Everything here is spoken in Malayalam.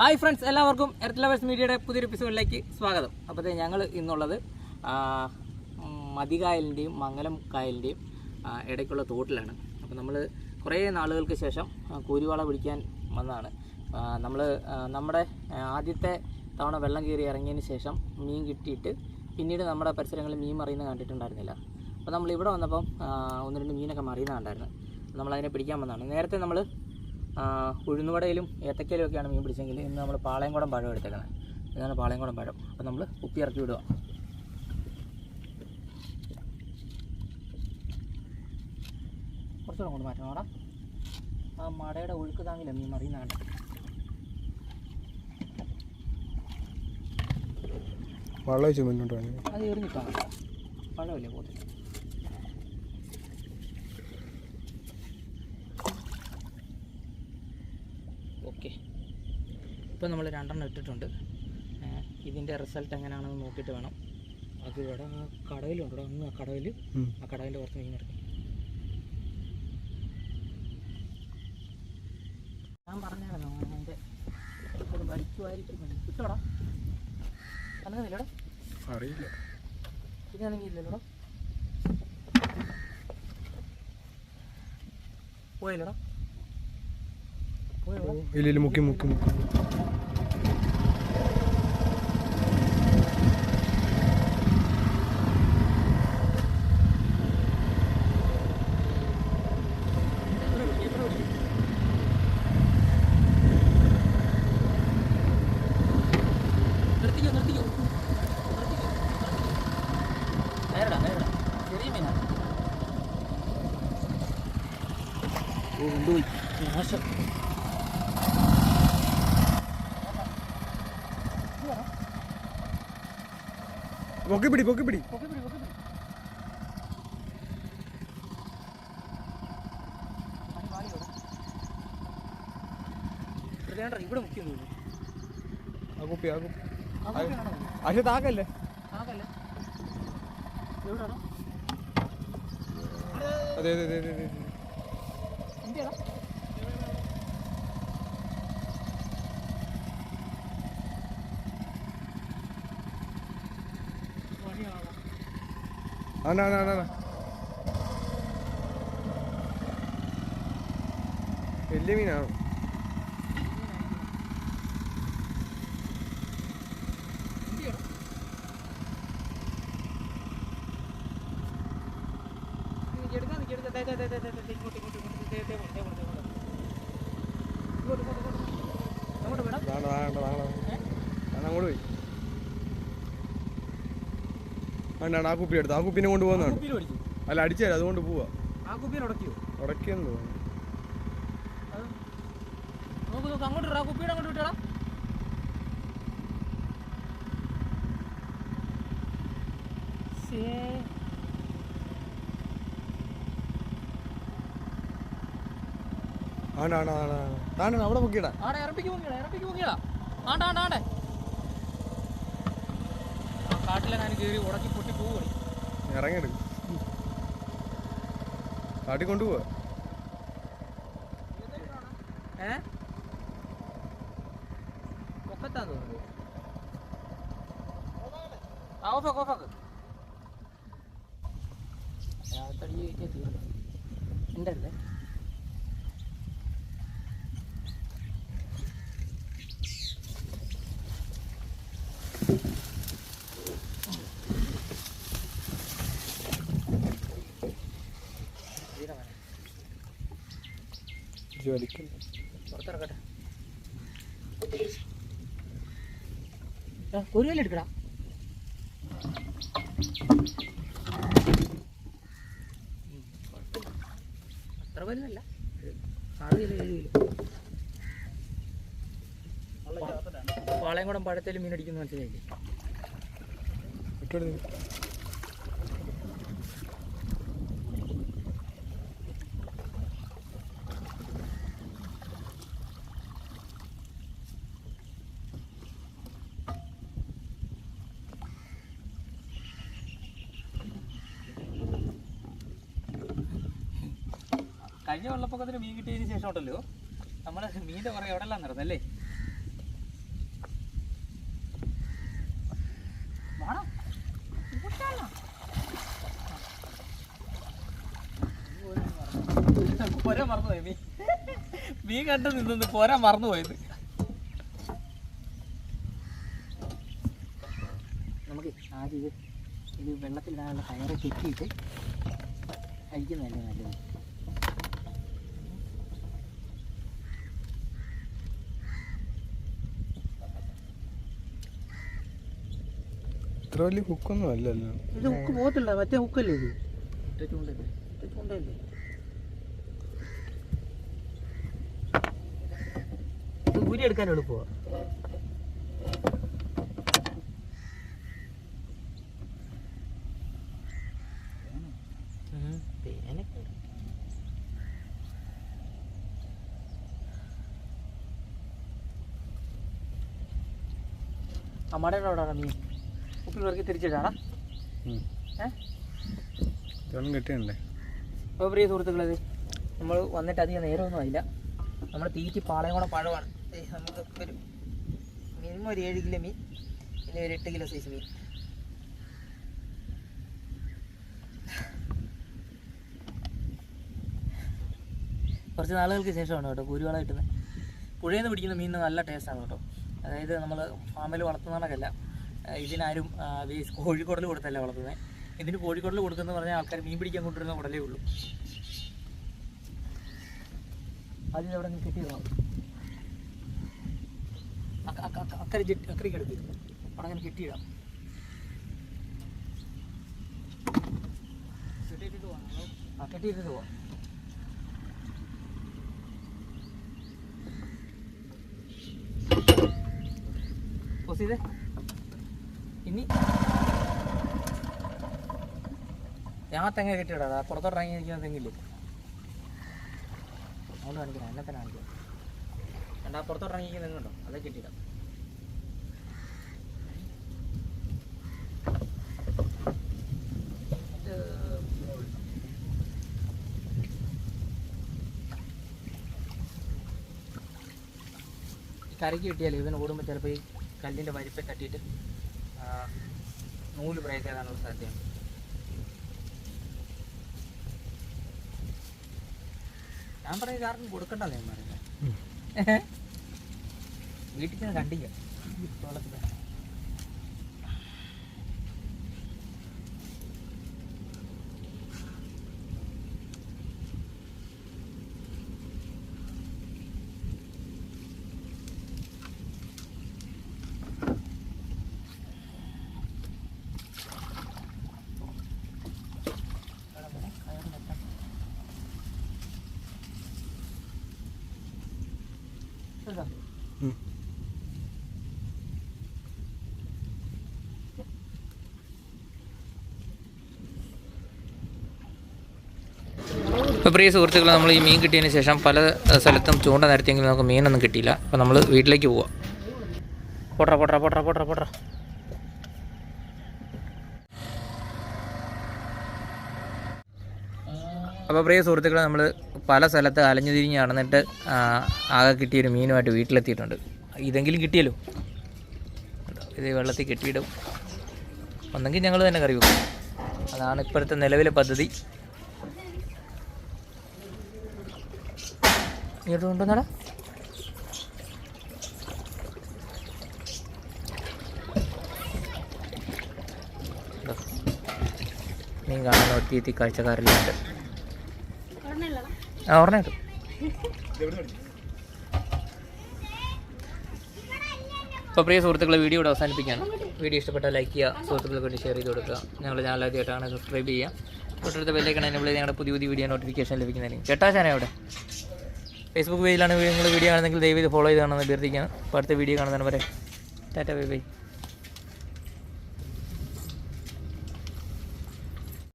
ഹായ് ഫ്രണ്ട്സ് എല്ലാവർക്കും എർത്ത് ലവേഴ്സ് മീഡിയയുടെ പുതിയൊരു എപ്പിസോഡിലേക്ക് സ്വാഗതം. അപ്പോൾ ഞങ്ങൾ ഇന്നുള്ളത് മതികായലിന്റെയും മംഗലം കായലിന്റെയും ഇടയ്ക്കുള്ള തോട്ടിലാണ്. അപ്പോൾ നമ്മൾ കുറേ നാളുകൾക്ക് ശേഷം കൂരിവാള കൂരുവാള പിടിക്കാൻ വന്നതാണ്. നമ്മൾ നമ്മുടെ ആദ്യത്തെ തവണ വെള്ളം കയറി ഇറങ്ങിയതിന് ശേഷം മീൻ കിട്ടിയിട്ട് പിന്നീട് നമ്മുടെ പരിസരങ്ങളിൽ മീൻ മറിയുന്നത് കണ്ടിട്ടുണ്ടായിരുന്നില്ല. അപ്പോൾ നമ്മൾ ഇവിടെ വന്നപ്പം ഒന്ന് രണ്ട് മീനൊക്കെ മറിയുന്നത് കണ്ടായിരുന്നു. നമ്മളതിനെ പിടിക്കാൻ വന്നതാണ്. നേരത്തെ നമ്മൾ ഉഴുന്നുവടയിലും ഏത്തക്കയിലും ഒക്കെയാണ് മീൻ പിടിച്ചെങ്കിൽ ഇന്ന് നമ്മൾ പാളയംകുടം പഴം എടുത്തേക്കുന്നത് ഇതാണ് പാളയംകുടം പഴം. അപ്പോൾ നമ്മൾ ഉപ്പി ഇറക്കി വിടുക. കുറച്ചുകൂടെ കൊണ്ട് മാറ്റണം. അവിടെ ആ മടയുടെ ഒഴുക്ക് താങ്ങില്ല മീൻ മറിയുന്നതാണ് വെള്ളം മുന്നോട്ട് അത് എറിഞ്ഞിട്ടാണ്. പഴമല്ലേ പോകത്തില്ല. ഇപ്പോൾ നമ്മൾ രണ്ടെണ്ണം ഇട്ടിട്ടുണ്ട്. ഇതിന്റെ റിസൾട്ട് എങ്ങനെയാണെന്ന് നോക്കിയിട്ട് വേണം. അത് ഇവിടെ കടവിലുണ്ട് ഇവിടെ ഒന്ന് ആ കടവിൽ. ആ കടവിന്റെ കുറച്ച് മീൻ എടുക്കും. ഞാൻ പറഞ്ഞായിരുന്നു അതിന്റെ അത് വലിക്കുമായിരിക്കും കിട്ടോടാ കലങ്ങുന്നില്ലടാ? അറിയില്ല. ഇതാണെങ്കിൽ ഇല്ലല്ലോടാ പോയില്ലടാ? പോയോ ഇല്ല ഇല്ല മുക്കി മുക്കി മുക്കി. നിർത്തിക്കോ നിർത്തിക്കോ ഇത് പിടി ഇവിടെ പിടി തോന്നുന്നു ആ കുപ്പി കുപ്പി? പക്ഷെ താക്കല്ലേ? അതെ അതെ അതെ അതെ അതെ. അങ്ങോട്ട് വിടാം താണ്ട താണ്ട താണ്ട ഏ? താണ്ട അങ്ങോട്ട് പോയി. ആണ്ടാണ് ആ കുപ്പി എടുത്ത് ആ കുപ്പിനെ കൊണ്ട് പോകുന്നതാണ് അല്ല അടിച്ചേരാ അതുകൊണ്ട് പോവാ. ആ കുപ്പിയിൽ ഉടക്കിയോ ഉടക്കിയെന്ന് തോന്നുന്നു. നോക്ക് നോക്ക് അങ്ങോട്ട് ഇടാ. കുപ്പിയുടെ അങ്ങോട്ട് വിട്ടടാ. അവിടെ പൊക്കിയിടാ. ആടെ ഇറപ്പിക്ക് പൊങ്ങിയടാ ഇറപ്പിക്ക് പൊങ്ങിയടാ. ആണ്ട. കാട്ടിലെങ്ങാനും കയറി ഉടക്കി പൊട്ടി പോവുകയാണ്. ഇറങ്ങിയെടുക്കും. കാട്ടി കൊണ്ടുപോവാ. ഏ? പൊക്കത്താ തോന്നുന്നു. ആ ഓഫാക്ക് ഓഫാക്ക് തടി ഉണ്ടല്ലേ ജോലിക്കും പുറത്തിറക്കട്ടെ ഒരു വില എടുക്കടാ. ഉം, കുഴപ്പമില്ല. അത്ര വലുതല്ല. ആറ് കിലോ ഏഴ് കിലോ. പാളയംകുടം പഴത്തേലും മീനടിക്കുന്ന മനസ്സിലായില്ലേ? കഴിഞ്ഞ വെള്ളപ്പൊക്കത്തിന് മീൻ കിട്ടിയതിന് ശേഷം ഉണ്ടല്ലോ. നമ്മൾ മീന്റെ കുറേ എവിടെല്ലാം നടന്നല്ലേ? പോരാ മറന്നുപോയി മീൻ. കണ്ട കണ്ട് നിന്നു പോരാ മറന്നുപോയത്. നമുക്ക് ആദ്യം ഇത് ഇത് വെള്ളത്തിലിടാനുള്ള കയറ് കെട്ടിയിട്ട് കഴിക്കുന്നതല്ലേ നല്ലത്? ഇത്ര വലിയ ഹുക്കൊന്നും അല്ലല്ലോ. ഇത് ഹുക്ക് പോകത്തില്ല മറ്റേ ഹുക്കല്ലേ ഇത്? ഊരി എടുക്കാൻ എളുപ്പമാണ് അമ്മടെ അവിടെ മീൻ? ഉപ്പിൽ പെറുക്കി തിരിച്ചിട്ടാണ് ഇതൊന്നും അപ്പോൾ പ്രിയ സുഹൃത്തുക്കളത് നമ്മൾ വന്നിട്ട് അധികം നേരമൊന്നും ആയില്ല. നമ്മൾ തീറ്റി പാളയംകുളം പഴമാണ്. ദേ നമുക്ക് ഒരു മിനിമം ഒരു ഏഴ് കിലോ മീൻ പിന്നെ ഒരു എട്ട് കിലോ സൈസ് മീൻ. കുറച്ച് നാളുകൾക്ക് ശേഷമാണ് കേട്ടോ കുരുവാള കിട്ടുന്നത്. പുഴയിൽ നിന്ന് പിടിക്കുന്ന മീനിന് നല്ല ടേസ്റ്റാണ് കേട്ടോ. അതായത് നമ്മൾ ഫാമിൽ വളർത്തുന്നതൊക്കെയല്ല ഇതിനാരും കോഴിക്കോടൽ കൊടുത്തല്ല വളർത്തുന്നത് ഇതിന് കോഴിക്കോടൽ കൊടുക്കുന്ന പറഞ്ഞാൽ ആൾക്കാർ മീൻ പിടിക്കാൻ കൊണ്ടുവരുന്ന ഉടലേ ഉള്ളൂ. ആദ്യം അവിടെ കെട്ടിയിടണം അക്ക- അക്ക- അക്ക- അക്കരെ ജെട്ടി അക്കരയ്ക്ക് എടുത്ത് അവിടെ അങ്ങനെ കെട്ടിയിടാം ആ കെട്ടിയിട്ടിട്ട് പോവാം. പോസ് ചെയ്തേ. ഇനി ഞാൻ തെങ്ങ കെട്ടിയിടാ. പുറത്തോട്ട് ഇറങ്ങിയിരിക്കുന്ന തെങ്ങില്ലേ? അതുകൊണ്ട് കാണിക്കണം എന്നെ തന്നെ കാണിക്കാം. രണ്ടാ പുറത്തോട്ട് ഇറങ്ങിയിരിക്കുന്ന തെങ്ങുണ്ടോ അതേ കെട്ടിയിടാം. ഈ കരയ്ക്ക് കിട്ടിയാൽ ഇവന് ഓടുമ്പോൾ ചിലപ്പോൾ ഈ കല്ലിന്റെ വലിപ്പം തട്ടിയിട്ട് നൂൽ ബ്രേക്ക് ആകാനുള്ള സാധ്യത. ഞാൻ പറഞ്ഞ കാരണം കൊടുക്കണ്ടല്ലേ ഞാൻ പറയുന്നത് വീട്ടിൽ ചെന്ന് കണ്ടില്ല. ഇപ്പോൾ പ്രിയ സുഹൃത്തുക്കൾ നമ്മൾ ഈ മീൻ കിട്ടിയതിന് ശേഷം പല സ്ഥലത്തും ചൂണ്ട നിരത്തിയെങ്കിലും നമുക്ക് മീനൊന്നും കിട്ടിയില്ല. അപ്പോൾ നമ്മൾ വീട്ടിലേക്ക് പോവാം. പൊട്ടറ പൊട്ടറ പൊട്ടറ പൊട്ടറ പോട്ര. അപ്പോൾ പ്രിയ സുഹൃത്തുക്കളെ നമ്മൾ പല സ്ഥലത്ത് അലഞ്ഞു തിരിഞ്ഞ് നടന്നിട്ട് ആകെ കിട്ടിയൊരു മീനുമായിട്ട് വീട്ടിലെത്തിയിട്ടുണ്ട്. ഇതെങ്കിലും കിട്ടിയല്ലോ? ഇത് വെള്ളത്തിൽ കെട്ടിയിടും. ഒന്നെങ്കിൽ ഞങ്ങൾ തന്നെ കറി വെക്കും. അതാണ് ഇപ്പോഴത്തെ നിലവിലെ പദ്ധതി. ഇങ്ങോട്ട് കൊണ്ടുവന്നാടാ. മീൻ കാണുന്ന ഒത്തിരി ആ കിട്ടും അപ്പോൾ പ്രിയ സുഹൃത്തുക്കളെ വീഡിയോ ഇവിടെ അവസാനിപ്പിക്കുകയാണ്. വീഡിയോ ഇഷ്ടപ്പെട്ടാൽ ലൈക്ക് ചെയ്യുക സുഹൃത്തുക്കൾക്ക് വേണ്ടി ഷെയർ ചെയ്ത് കൊടുക്കുക. ഞങ്ങൾ ചാനൽ ആദ്യമായിട്ടാണ് സബ്സ്ക്രൈബ് ചെയ്യുക. തൊട്ടടുത്ത ബെല്ലേക്കാണ് എന്നെ ഞങ്ങളുടെ പുതിയ പുതിയ വീഡിയോ നോട്ടിഫിക്കേഷൻ ലഭിക്കുന്നതായിരിക്കും ചേട്ടാ ചാനൽ അവിടെ ഫേസ്ബുക്ക് പേജിലാണ് നിങ്ങൾ വീഡിയോ ആണെങ്കിൽ ദയവ് ഫോളോ ചെയ്ത് അഭ്യർത്ഥിക്കുക അപ്പോൾ അടുത്ത വീഡിയോ കാണുന്നതിന് വരെ. Tata bye bye